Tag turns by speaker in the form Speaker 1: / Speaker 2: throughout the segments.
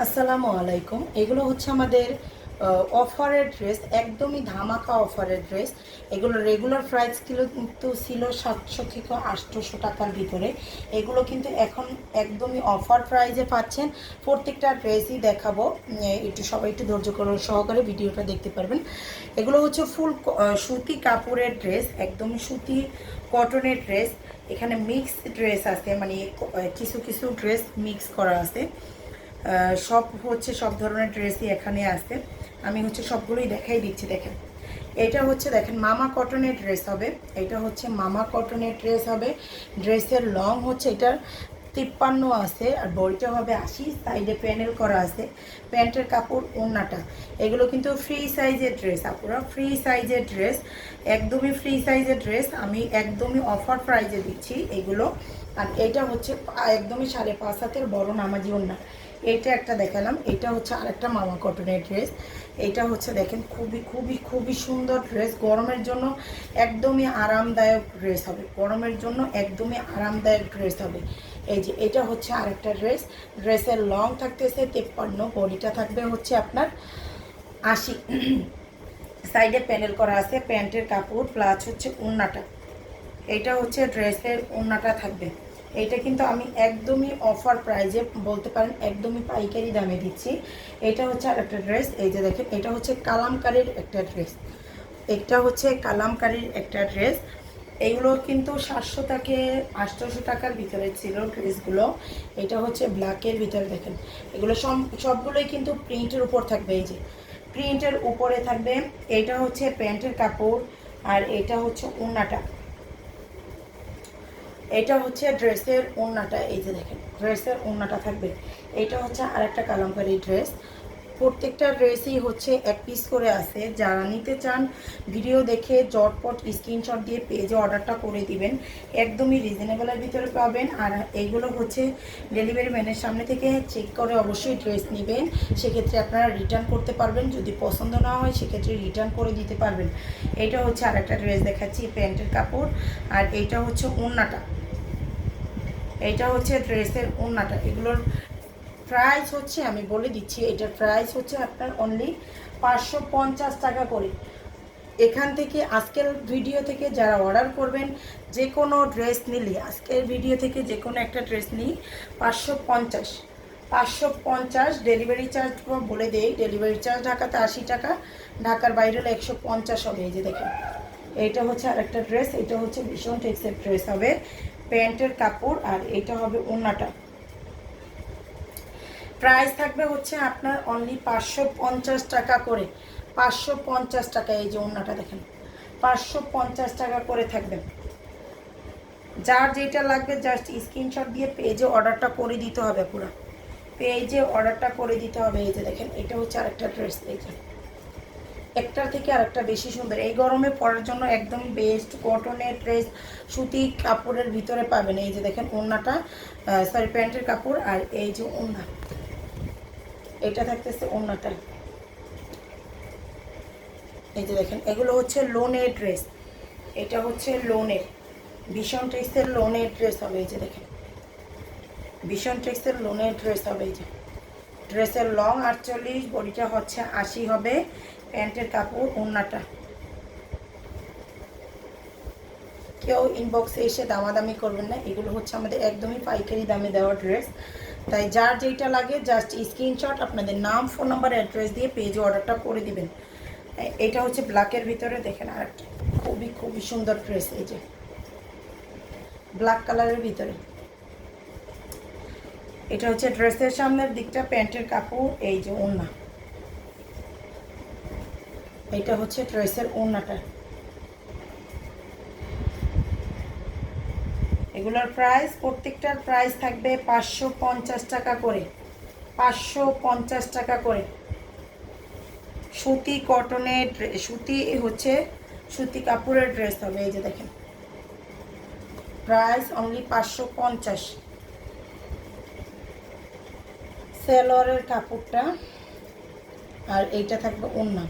Speaker 1: আসসালামু আলাইকুম। এগুলো হচ্ছে আমাদের অফারের ড্রেস, একদমই ধামাকা অফারের ড্রেস। এগুলো রেগুলার প্রাইস কিন্তু ছিল সাতশো থেকে আটশোশো টাকার ভিতরে। এগুলো কিন্তু এখন একদমই অফার প্রাইজে পাচ্ছেন। প্রত্যেকটা ড্রেসই দেখাবো। একটু সবাই একটু ধৈর্য করে সহকারে ভিডিওটা দেখতে পারবেন। এগুলো হচ্ছে ফুল সুতি কাপড়ের ড্রেস, একদমই সুতি কটনের ড্রেস। এখানে মিক্স ড্রেস আছে মানে কিছু কিছু ড্রেস মিক্স করা আছে। সব হচ্ছে সব ধরনের ড্রেসই এখানে আছে। আমি হচ্ছে সবগুলোই দেখাই দিচ্ছি, দেখেন। এটা হচ্ছে, দেখেন, মামা কটনের ড্রেস হবে। এটা হচ্ছে মামা কটনের ড্রেস হবে। ড্রেসের লং হচ্ছে, এটার তিপ্পান্ন আছে, আর বড়িটা হবে আশি। সাইডে প্যানেল করা আছে, প্যান্টের কাপড়, ওড়নাটা। এগুলো কিন্তু ফ্রি সাইজের ড্রেস, আপুরা। ফ্রি সাইজের ড্রেস, একদমই ফ্রি সাইজের ড্রেস। আমি একদমই অফার প্রাইজে দিচ্ছি এগুলো। আর এটা হচ্ছে, একদমই সাড়ে পাঁচ হাতের বড় নামাজি ওড়না। এটা একটা দেখালাম, এটা হচ্ছে আরেকটা মামা কটনের ড্রেস এটা হচ্ছে দেখেন খুবই খুবই খুবই সুন্দর ড্রেস গরমের জন্য একদমই আরামদায়ক ড্রেস হবে। গরমের জন্য একদমই আরামদায়ক ড্রেস হবে। এই যে এটা হচ্ছে আরেকটা ড্রেস ড্রেসের লং থাকতেছে, তেপ্পান্ন, বডিটা থাকবে হচ্ছে আপনার আশি। সাইডে প্যানেল করা আছে, প্যান্টের কাপড় প্লাস হচ্ছে ওড়নাটা। এটা হচ্ছে ড্রেসের ওড়নাটা থাকবে। এটা কিন্তু আমি একদমই অফার প্রাইজে বলতে পারেন একদমই পাইকারি দামে দিচ্ছি। এটা হচ্ছে আর একটা ড্রেস এই যে দেখেন, এটা হচ্ছে কালামকারির একটা ড্রেস এটা হচ্ছে কালামকারির একটা ড্রেস এইগুলো কিন্তু সাতশো থেকে আটশোশো টাকার ভিতরে ছিল ড্রেসগুলো এটা হচ্ছে ব্ল্যাকের ভিতরে দেখেন। এগুলো সব, সবগুলোই কিন্তু প্রিন্টের উপর থাকবে, এই যে। প্রিন্টের উপরে থাকবে, এটা হচ্ছে প্যান্টের কাপড় আর এটা হচ্ছে ওড়নাটা। এটা হচ্ছে ড্রেসের ওড়নাটা, এই যে দেখেন, ড্রেসের ওড়নাটা থাকবে। এটা হচ্ছে আরেকটা কালামকারি ড্রেস। প্রত্যেকটা ড্রেসই হচ্ছে এক পিস করে আছে। যারা নিতে চান ভিডিও দেখে জটপট স্ক্রিনশট দিয়ে পেজে অর্ডারটা করে দিবেন। একদমই রিজনেবলের ভিতরে পাবেন। আর এইগুলো হচ্ছে ডেলিভারি ম্যানের সামনে থেকে চেক করে অবশ্যই ড্রেস নেবেন। সেক্ষেত্রে আপনারা রিটার্ন করতে পারবেন। যদি পছন্দ না হয়, সেক্ষেত্রে রিটার্ন করে দিতে পারবেন। এটা হচ্ছে আরেকটা ড্রেস দেখাচ্ছি, প্যান্টের কাপড়। আর এইটা হচ্ছে ওড়নাটা। এইটা হচ্ছে ড্রেসের ওড়নাটা। এগুলোর প্রাইস হচ্ছে, আমি বলে দিচ্ছি এটার প্রাইস হচ্ছে আপনার অনলি পাঁচশো পঞ্চাশ টাকা করে। এখান থেকে আজকের ভিডিও থেকে যারা অর্ডার করবেন যে কোনো ড্রেস নিলে, আজকের ভিডিও থেকে যে কোনো একটা ড্রেস নিই পাঁচশো পঞ্চাশ। পাঁচশো পঞ্চাশ ডেলিভারি চার্জ বলে দেই ডেলিভারি চার্জ ঢাকাতে আশি টাকা, ঢাকার বাইরে হলে একশো পঞ্চাশ হবে, এই যে দেখেন। এইটা হচ্ছে আর একটা ড্রেস, এটা হচ্ছে ভীষণ টেক্সের ড্রেস হবে। প্যান্টের কাপড় আর এটা হবে ওড়নাটা। প্রাইস থাকবে হচ্ছে আপনার অনলি পাঁচশো পঞ্চাশ টাকা করে। পাঁচশো পঞ্চাশ টাকা এই যে ওড়নাটা দেখেন। পাঁচশো পঞ্চাশ টাকা করে থাকবে। যার যেটা লাগবে জাস্ট স্ক্রিনশট দিয়ে পেজে অর্ডারটা করে দিতে হবে পুরো। পেজে অর্ডারটা করে দিতে হবে। এই যে দেখেন, এটা হচ্ছে আরেকটা ড্রেস, এই যে। একটার থেকে আরেকটা বেশি সুন্দর। এই গরমে পরার জন্য একদম বেস্ট কটনের ড্রেস সুতি কাপড়ের ভিতরে পাবেন। এই যে দেখেন ওড়নাটা সরি প্যান্টের কাপড় আর এই যে ওড়না এটা থাকতেছে ওড়নাটা এই যে দেখেন, এগুলো হচ্ছে লোনের ড্রেস এটা হচ্ছে লোনের। ভীষণ টেক্সের লোনের ড্রেস হবে এই যে দেখেন। ভীষণ টেক্সের লোনের ড্রেস হবে এই যে। ড্রেসের লং আটচল্লিশ বডিটা হচ্ছে আশি হবে। প্যান্টের কাপড়, ওড়নাটা। কেউ ইনবক্সে এসে দামাদামি করবেন না, এগুলো হচ্ছে আমাদের একদমই পাইকারি দামে দেওয়া ড্রেস তাই যার যেটা লাগে জাস্ট স্ক্রিনশট আপনাদের নাম ফোন নাম্বার অ্যাড্রেস দিয়ে পেজে অর্ডারটা করে দিবেন। এটা হচ্ছে ব্ল্যাকের ভিতরে, দেখেন আরেকটা। খুবই খুবই সুন্দর ড্রেস এই যে। ব্ল্যাক কালারের ভিতরে। এটা হচ্ছে ড্রেসের সামনের দিকটা, প্যান্টের কাপড়, এই যে ওড়না। এটা হচ্ছে ড্রেসের ওড়নাটা। এগুলোর প্রাইস প্রত্যেকটার প্রাইস থাকবে পাঁচশো পঞ্চাশ টাকা করে। পাঁচশো পঞ্চাশ টাকা করে। সুতি কটনের সুতি হচ্ছে সুতি কাপড়ের ড্রেস হবে, এই যে দেখেন। প্রাইস অনলি পাঁচশো পঞ্চাশ। সেলরের কাপড়টা আর এইটা থাকবে ওড়না।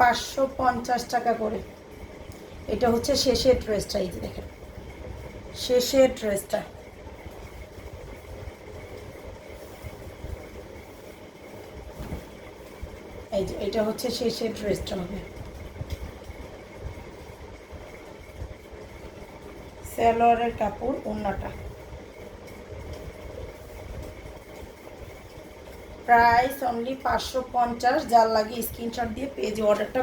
Speaker 1: পাঁচশো পঞ্চাশ টাকা করে। এটা হচ্ছে শেষের ড্রেসটা, এই যে দেখেন। শেষের ড্রেসটা। এই যে, এটা হচ্ছে শেষের ড্রেসটা হবে। সালোয়ারের কাপড় ওন্নাটা প্রাইস অনলি পাঁচশো পঞ্চাশ। যার লাগে স্ক্রিনশট দিয়ে পেজ অর্ডারটা